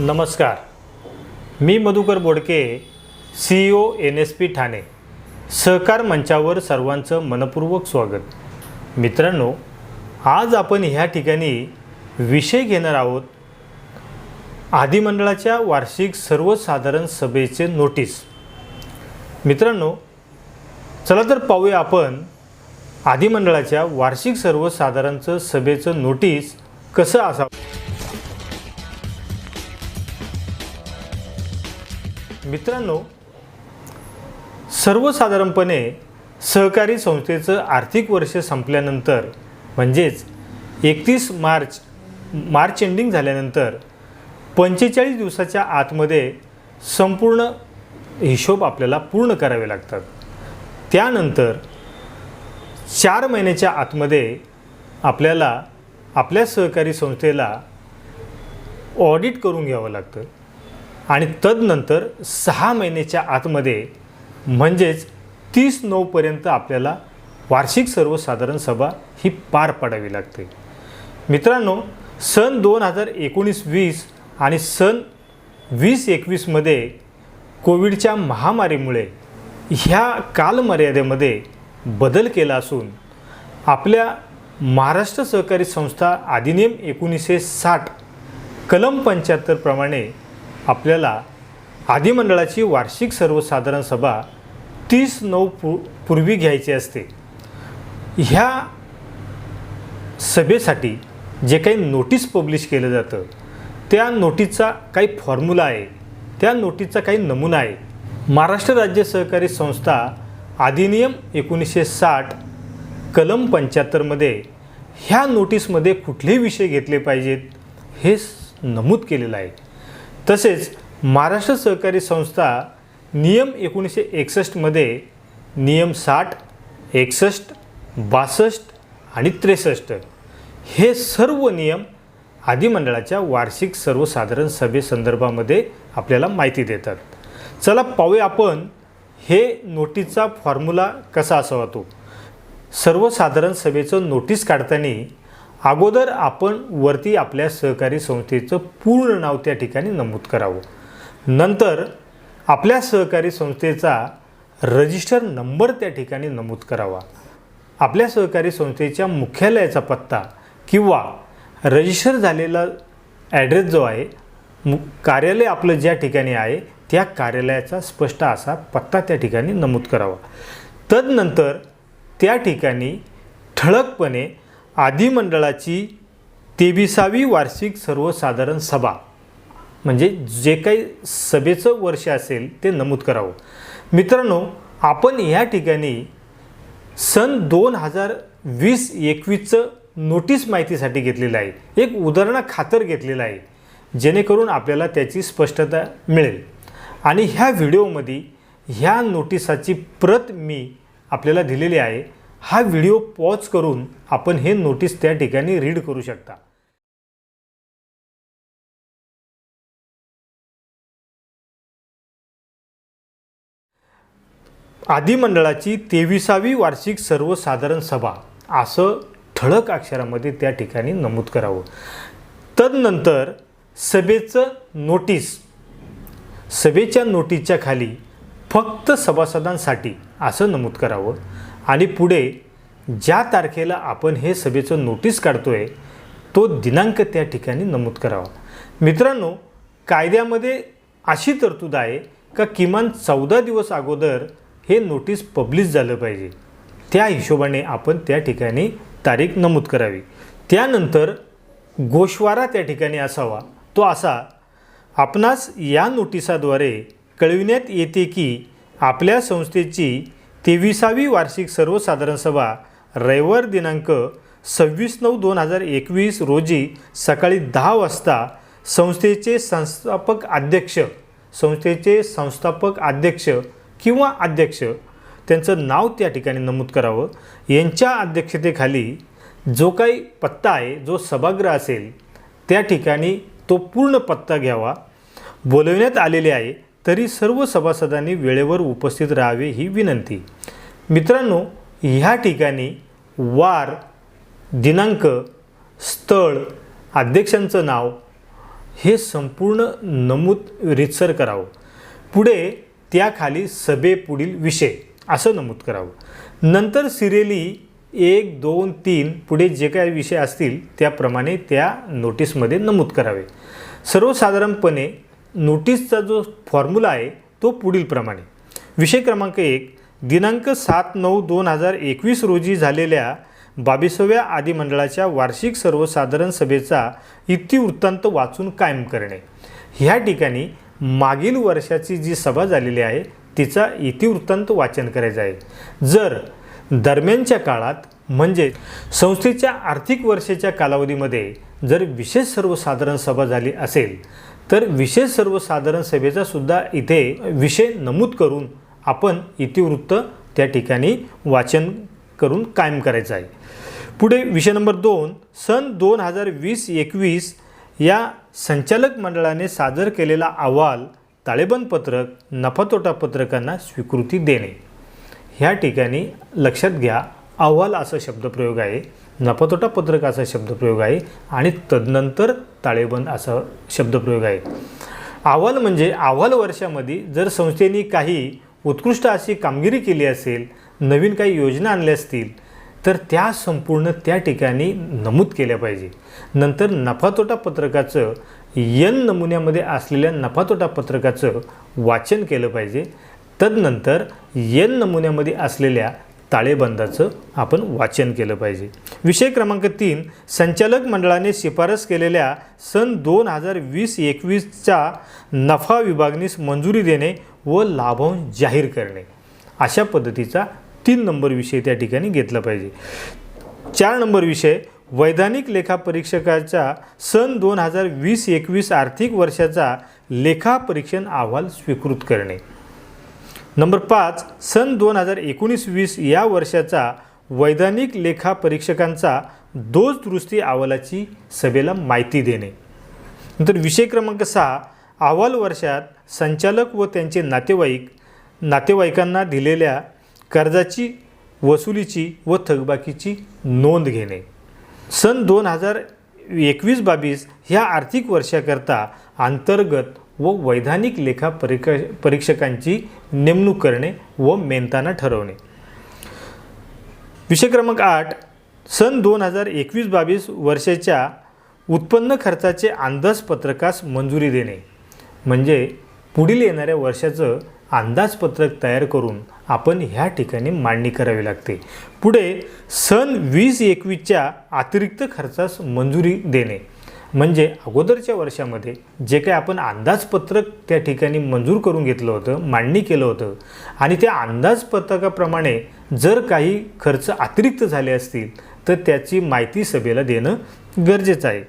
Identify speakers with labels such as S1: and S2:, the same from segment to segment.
S1: नमस्कार. मी Madhukar Bodke C O N S P Thane. सहकार मंचावर सर्वांचं मनपूर्वक स्वागत. मित्रांनो आज आपण ह्या ठिकाणी विषय घेणार आहोत. आदिमंडळाच्या वार्षिक सर्वसाधारण सभेचे नोटीस मित्रांनो चला तर पाहूया आपण आदिमंडळाच्या वार्षिक सर्वसाधारणचं सभेचं नोटीस कसं असावं. मित्रांनो सर्वसाधारणपणे सहकारी संस्थेचं आर्थिक वर्ष संपल्यानंतर म्हणजेच एकतीस मार्च मार्च एंडिंग झाल्यानंतर पंचेचाळीस दिवसाच्या आतमध्ये संपूर्ण हिशोब आपल्याला पूर्ण करावे लागतात. त्यानंतर चार महिन्याच्या आतमध्ये आपल्याला आपल्या सहकारी संस्थेला ऑडिट करून घ्यावं लागतं. आणि तदनंतर सहा महिन्याच्या आतमध्ये म्हणजेच तीस नऊपर्यंत आपल्याला वार्षिक सर्वसाधारण सभा ही पार पाडावी लागते. मित्रांनो सन दोन हजार एकोणीस वीस आणि सन वीस एकवीसमध्ये कोविडच्या महामारीमुळे ह्या कालमर्यादेमध्ये बदल केला असून आपल्या महाराष्ट्र सहकारी संस्था अधिनियम एकोणीसशे साठ कलम पंच्याहत्तरप्रमाणे आपल्याला आदिमंडळाची वार्षिक सर्वसाधारण सभा तीस नऊ पू पूर्वी घ्यायची असते. ह्या सभेसाठी जे काही नोटीस पब्लिश केलं जातं त्या नोटीसचा काही फॉर्म्युला आहे त्या नोटीसचा काही नमुना आहे. महाराष्ट्र राज्य सहकारी संस्था अधिनियम एकोणीसशे साठ कलम पंच्याहत्तरमध्ये ह्या नोटीसमध्ये कुठले विषय घेतले पाहिजेत हे नमूद केलेलं आहे. तसेच महाराष्ट्र सहकारी संस्था नियम एकोणीसशे एकसष्टमध्ये नियम साठ एकसष्ट बासष्ट आणि त्रेसष्ट हे सर्व नियम आदिमंडळाच्या वार्षिक सर्वसाधारण सभेसंदर्भामध्ये आपल्याला माहिती देतात. चला पाहूया आपण हे नोटीसचा फॉर्म्युला कसा असावा तो. सर्वसाधारण सभेचं नोटीस काढताना अगोदर आपण वरती आपल्या सहकारी संस्थेचं पूर्ण नाव त्या ठिकाणी नमूद करावं. नंतर आपल्या सहकारी संस्थेचा रजिस्टर नंबर त्या ठिकाणी नमूद करावा. आपल्या सहकारी संस्थेच्या मुख्यालयाचा पत्ता किंवा रजिस्टर झालेला ॲड्रेस जो आहे मु कार्यालय आपलं ज्या ठिकाणी आहे त्या कार्यालयाचा स्पष्ट असा पत्ता त्या ठिकाणी नमूद करावा. तदनंतर त्या ठिकाणी ठळकपणे आदिमंडळाची तेविसावी वार्षिक सर्वसाधारण सभा. म्हणजे जे काही सभेचं वर्ष असेल ते नमूद करावं. मित्रांनो आपण ह्या ठिकाणी सन दोन हजार वीस एकवीसचं नोटीस माहितीसाठी घेतलेलं आहे. एक उदाहरणा खातर घेतलेलं आहे जेणेकरून आपल्याला त्याची स्पष्टता मिळेल. आणि ह्या व्हिडिओमध्ये ह्या नोटिसाची प्रत मी आपल्याला दिलेली आहे. हा व्हिडिओ पॉज करून आपण हे नोटीस त्या ठिकाणी रीड करू शकता. आदिमंडळाची तेविसावी वार्षिक सर्वसाधारण सभा असं ठळक अक्षरामध्ये त्या ठिकाणी नमूद करावं. तदनंतर सभेचं नोटीस सभेच्या नोटीसच्या खाली फक्त सभासदांसाठी असं नमूद करावं. आणि पुढे ज्या तारखेला आपण हे सभेचं नोटीस काढतो आहे तो दिनांक त्या ठिकाणी नमूद करावा. मित्रांनो कायद्यामध्ये अशी तरतूद आहे का किमान चौदा दिवस अगोदर हे नोटीस पब्लिश झालं पाहिजे? त्या हिशोबाने आपण त्या ठिकाणी तारीख नमूद करावी. त्यानंतर गोशवारा त्या ठिकाणी असावा. तो असा आपणास या नोटिसाद्वारे कळविण्यात येते की आपल्या संस्थेची तेविसावी वार्षिक सर्वसाधारण सभा रविवार दिनांक सव्वीस नऊ दोन हजार एकवीस रोजी सकाळी दहा वाजता संस्थेचे संस्थापक अध्यक्ष संस्थेचे संस्थापक अध्यक्ष किंवा अध्यक्ष त्यांचं नाव त्या ठिकाणी नमूद करावं. यांच्या अध्यक्षतेखाली जो काही पत्ता आहे जो सभागृह असेल त्या ठिकाणी तो पूर्ण पत्ता घ्यावा. बोलवण्यात आलेले आहे तरी सर्व सभासदांनी वेळेवर उपस्थित राहावे ही विनंती. मित्रांनो ह्या ठिकाणी वार दिनांक स्थळ अध्यक्षांचं नाव हे संपूर्ण नमूद रितसर करावं. पुढे त्याखाली सभेपुढील विषय असं नमूद करावं. नंतर सिरेली एक दोन तीन पुढे जे काही विषय असतील त्याप्रमाणे त्या नोटीसमध्ये नमूद करावे. सर्वसाधारणपणे नोटीसचा जो फॉर्म्युला आहे तो पुढीलप्रमाणे विषय क्रमांक एक दिनांक सात नऊ दोन हजार एकवीस रोजी झालेल्या बावीसव्या आदिमंडळाच्या वार्षिक सर्वसाधारण सभेचा इतिवृत्तांत वाचून कायम करणे. ह्या ठिकाणी मागील वर्षाची जी सभा झालेली आहे तिचा इतिवृत्तांत वाचन करायचं आहे. जर दरम्यानच्या काळात म्हणजे संस्थेच्या आर्थिक वर्षाच्या कालावधीमध्ये जर विशेष सर्वसाधारण सभा झाली असेल तर विशेष सर्वसाधारण सभेचा सुद्धा इथे विषय नमूद करून आपण इतिवृत्त त्या ठिकाणी वाचन करून कायम करायचं आहे. पुढे विषय नंबर दोन सन दोन हजार वीस एकवीस या संचालक मंडळाने सादर केलेला अहवाल ताळेबंद पत्रक नफातोटा पत्रकांना स्वीकृती देणे. ह्या ठिकाणी लक्षात घ्या अहवाल असा शब्दप्रयोग आहे नफातोटा पत्रक असा शब्दप्रयोग आहे आणि तदनंतर ताळेबंद असा शब्दप्रयोग आहे. अहवाल म्हणजे अहवाल वर्षामध्ये जर संस्थेने काही उत्कृष्ट अशी कामगिरी केली असेल नवीन काही योजना आणल्या असतील तर त्या संपूर्ण त्या ठिकाणी नमूद केल्या पाहिजे. नंतर नफातोटा पत्रकाचं यन नमुन्यामध्ये असलेल्या नफातोटा पत्रकाचं वाचन केलं पाहिजे. तदनंतर यन नमुन्यामध्ये असलेल्या ताळेबंदाचं आपण वाचन केलं पाहिजे. विषय क्रमांक तीन संचालक मंडळाने शिफारस केलेल्या सन दोन हजार वीस एकवीसच्या नफा विभागणीस मंजुरी देणे व लाभांश जाहीर करणे. अशा पद्धतीचा तीन नंबर विषय त्या ठिकाणी घेतला पाहिजे. चार नंबर विषय वैधानिक लेखापरीक्षकाच्या सन दोन हजार वीस एकवीस आर्थिक वर्षाचा लेखापरीक्षण अहवाल स्वीकृत करणे. नंबर पाच सन दोन हजार एकोणीस वीस या वर्षाचा वैधानिक लेखापरीक्षकांचा दोष दुरुस्ती अहवालाची सभेला माहिती देणे. नंतर विषय क्रमांक सहा अहवाल वर्षात संचालक व त्यांचे नातेवाईक नातेवाईकांना दिलेल्या कर्जाची वसुलीची व थकबाकीची नोंद घेणे. सन दोन हजार एकवीस बावीस ह्या आर्थिक वर्षाकरता अंतर्गत व वैधानिक लेखा परीक परीक्षकांची नेमणूक करणे व मेनताना ठरवणे. विषय क्रमांक आठ सन दोन हजार एकवीस बावीस वर्षाच्या उत्पन्न खर्चाचे अंदाजपत्रकास मंजुरी देणे. म्हणजे पुढील येणाऱ्या वर्षाचं अंदाजपत्रक तयार करून आपण ह्या ठिकाणी मांडणी करावी लागते. पुढे सन वीस एकवीसच्या अतिरिक्त खर्चास मंजुरी देणे. म्हणजे अगोदरच्या वर्षामध्ये जे काही आपण अंदाजपत्रक त्या ठिकाणी मंजूर करून घेतलं होतं मांडणी केलं होतं आणि त्या अंदाजपत्रकाप्रमाणे जर काही खर्च अतिरिक्त झाले असतील तर त्याची माहिती सभेला देणं गरजेचं आहे.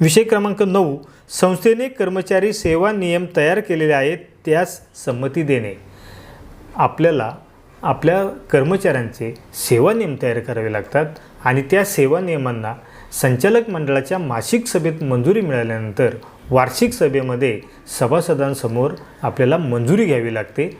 S1: विषय क्रमांक नऊ संस्थेने कर्मचारी सेवा नियम तयार केलेले आहेत त्यास संमती देणे. आपल्याला आपल्या कर्मचाऱ्यांचे सेवा नियम तयार करावे लागतात आणि त्या सेवा नियमांना संचालक मंडळाच्या मासिक सभेत मंजुरी मिळाल्यानंतर वार्षिक सभेमध्ये सभासदांसमोर आपल्याला मंजुरी घ्यावी लागते.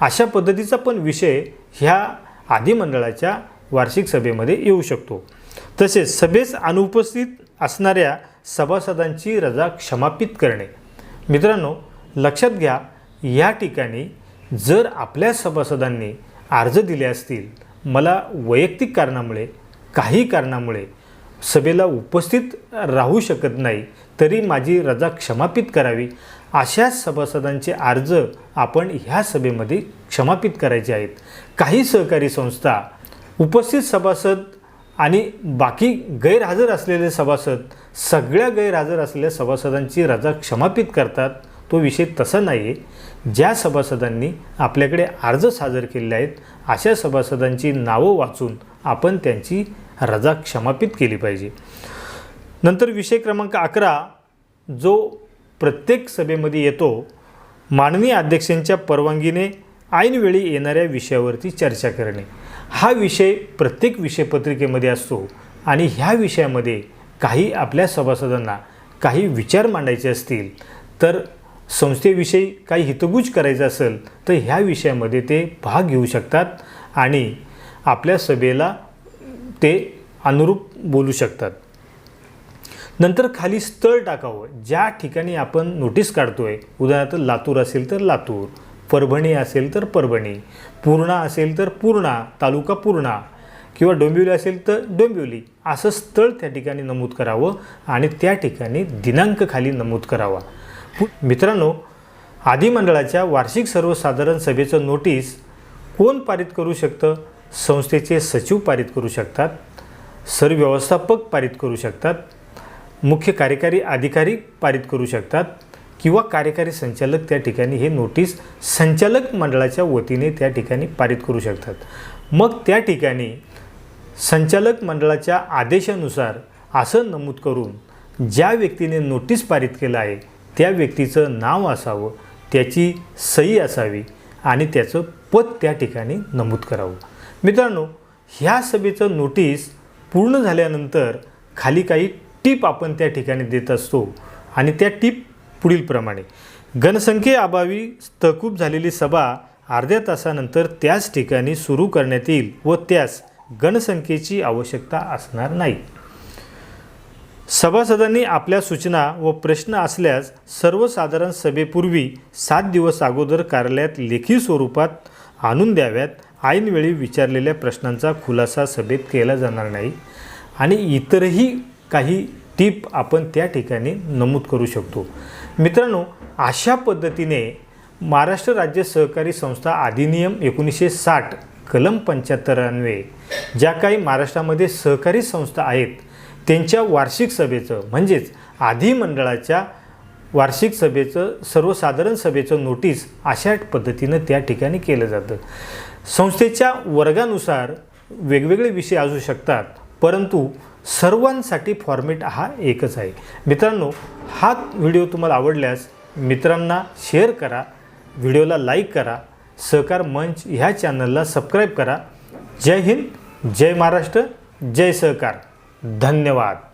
S1: अशा पद्धतीचा पण विषय ह्या आदिमंडळाच्या वार्षिक सभेमध्ये येऊ शकतो. तसेच सभेस अनुपस्थित असणाऱ्या सभासदांची रजा क्षमापित करणे. मित्रांनो लक्षात घ्या या ठिकाणी जर आपल्या सभासदांनी अर्ज दिले असतील मला वैयक्तिक कारणामुळे काही कारणामुळे सभेला उपस्थित राहू शकत नाही तरी माझी रजा क्षमापित करावी. अशा सभासदांचे अर्ज आपण ह्या सभेमध्ये क्षमापित करायचे आहेत. काही सहकारी संस्था उपस्थित सभासद आणि बाकी गैरहजर असलेले सभासद सगळ्या गैरहजर असलेल्या सभासदांची रजा क्षमापित करतात. तो विषय तसा नाही आहे ज्या सभासदांनी आपल्याकडे अर्ज सादर केलेले आहेत अशा सभासदांची नावं वाचून आपण त्यांची रजा क्षमापित केली पाहिजे. नंतर विषय क्रमांक अकरा जो प्रत्येक सभेमध्ये येतो माननीय अध्यक्षांच्या परवानगीने ऐनवेळी येणाऱ्या विषयावरती चर्चा करणे. हा विषय प्रत्येक विषयपत्रिकेमध्ये असतो आणि ह्या विषयामध्ये काही आपल्या सभासदांना काही विचार मांडायचे असतील तर संस्थेविषयी काही हितगुज करायचं असेल तर ह्या विषयामध्ये ते भाग घेऊ शकतात आणि आपल्या सभेला ते अनुरूप बोलू शकतात. नंतर खाली स्थळ टाकावं ज्या ठिकाणी आपण नोटीस काढतोय. उदाहरणार्थ लातूर असेल तर लातूर परभणी असेल तर परभणी पूर्णा असेल तर पूर्णा तालुका पूर्णा किंवा डोंबिवली असेल तर डोंबिवली. असं स्थळ त्या ठिकाणी नमूद करावं आणि त्या ठिकाणी दिनांक खाली नमूद करावा. मित्रांनो आधिमंडळाच्या वार्षिक सर्वसाधारण सभेचं नोटीस कोण पारित करू शकतं? संस्थेचे सचिव पारित करू शकतात. सरव्यवस्थापक पारित करू शकतात. मुख्य कार्यकारी अधिकारी पारित करू शकतात. किंवा कार्यकारी संचालक त्या ठिकाणी हे नोटीस संचालक मंडळाच्या वतीने त्या ठिकाणी पारित करू शकतात. मग त्या ठिकाणी संचालक मंडळाच्या आदेशानुसार असं नमूद करून ज्या व्यक्तीने नोटीस पारित केलं आहे त्या व्यक्तीचं नाव असावं त्याची सही असावी आणि त्याचं पद त्या ठिकाणी नमूद करावं. मित्रांनो ह्या सभेचं नोटीस पूर्ण झाल्यानंतर खाली काही टीप आपण त्या ठिकाणी देत असतो आणि त्या टीप पुढीलप्रमाणे गणसंख्येअभावी तहकूब झालेली सभा अर्ध्या तासानंतर त्याच ठिकाणी सुरू करण्यात येईल व त्यास गणसंख्येची आवश्यकता असणार नाही. सभासदांनी आपल्या सूचना व प्रश्न असल्यास सर्वसाधारण सभेपूर्वी सात दिवस अगोदर कार्यालयात लेखी स्वरूपात आणून द्याव्यात ऐनवेळी विचारलेल्या प्रश्नांचा खुलासा सभेत केला जाणार नाही. आणि इतरही काही टीप आपण त्या ठिकाणी नमूद करू शकतो. मित्रांनो अशा पद्धतीने महाराष्ट्र राज्य सहकारी संस्था अधिनियम एकोणीसशे साठ कलम पंच्याहत्तरान्वये ज्या काही महाराष्ट्रामध्ये सहकारी संस्था आहेत त्यांच्या वार्षिक सभेचं म्हणजेच आधिमंडळाच्या वार्षिक सभेचं सर्वसाधारण सभेचं नोटीस अशा पद्धतीनं त्या ठिकाणी केलं जातं. संस्थेच्या वर्गानुसार वेगवेगळे विषय असू शकतात परंतु सर्वांसाठी फॉर्मेट हा एकच आहे. मित्रांनो हा व्हिडिओ तुम्हाला आवडल्यास मित्रांना शेअर करा व्हिडिओला लाईक करा सहकार मंच ह्या चॅनलला सबस्क्राईब करा. जय हिंद जय महाराष्ट्र जय सहकार. धन्यवाद.